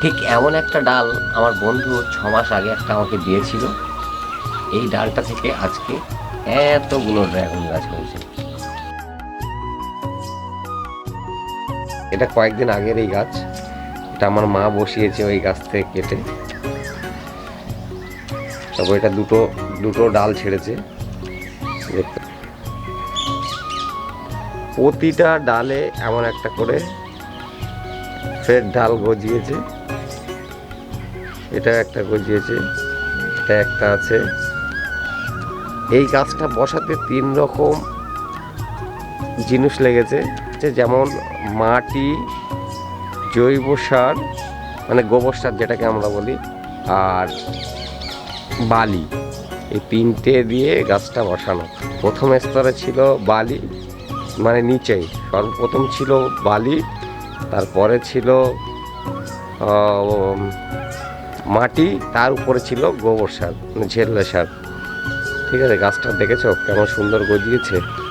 ঠিক এমন একটা ডাল আমার বন্ধু ছ মাস আগে একটা আমাকে দিয়েছিল। এই ডালটা থেকে আজকে এতগুলো ড্রাগন গাছ হয়েছে। এটা কয়েকদিন আগের এই গাছ। এটা আমার মা বসিয়েছে ওই গাছ থেকে কেটে। তবে এটা দুটো দুটো ডাল ছেড়েছে। প্রতিটা ডালে এমন একটা করে ফের ডাল গজিয়েছে। এটা একটা গজিয়েছে, এটা একটা আছে। এই গাছটা বসাতে তিন রকম জিনিস লেগেছে, যে যেমন মাটি, জৈব সার মানে গোবর সার যেটাকে আমরা বলি, আর বালি। এই তিনটে দিয়ে গাছটা বসানো। প্রথম স্তরে ছিল বালি মানে নিচেই। সর্বপ্রথম ছিল বালি, তারপরে ছিল মাটি, তার উপরে ছিল গোবর সার মানে ঝেল্লা সার। ঠিক আছে, গাছটা দেখেছ? কেমন সুন্দর গজিয়েছে।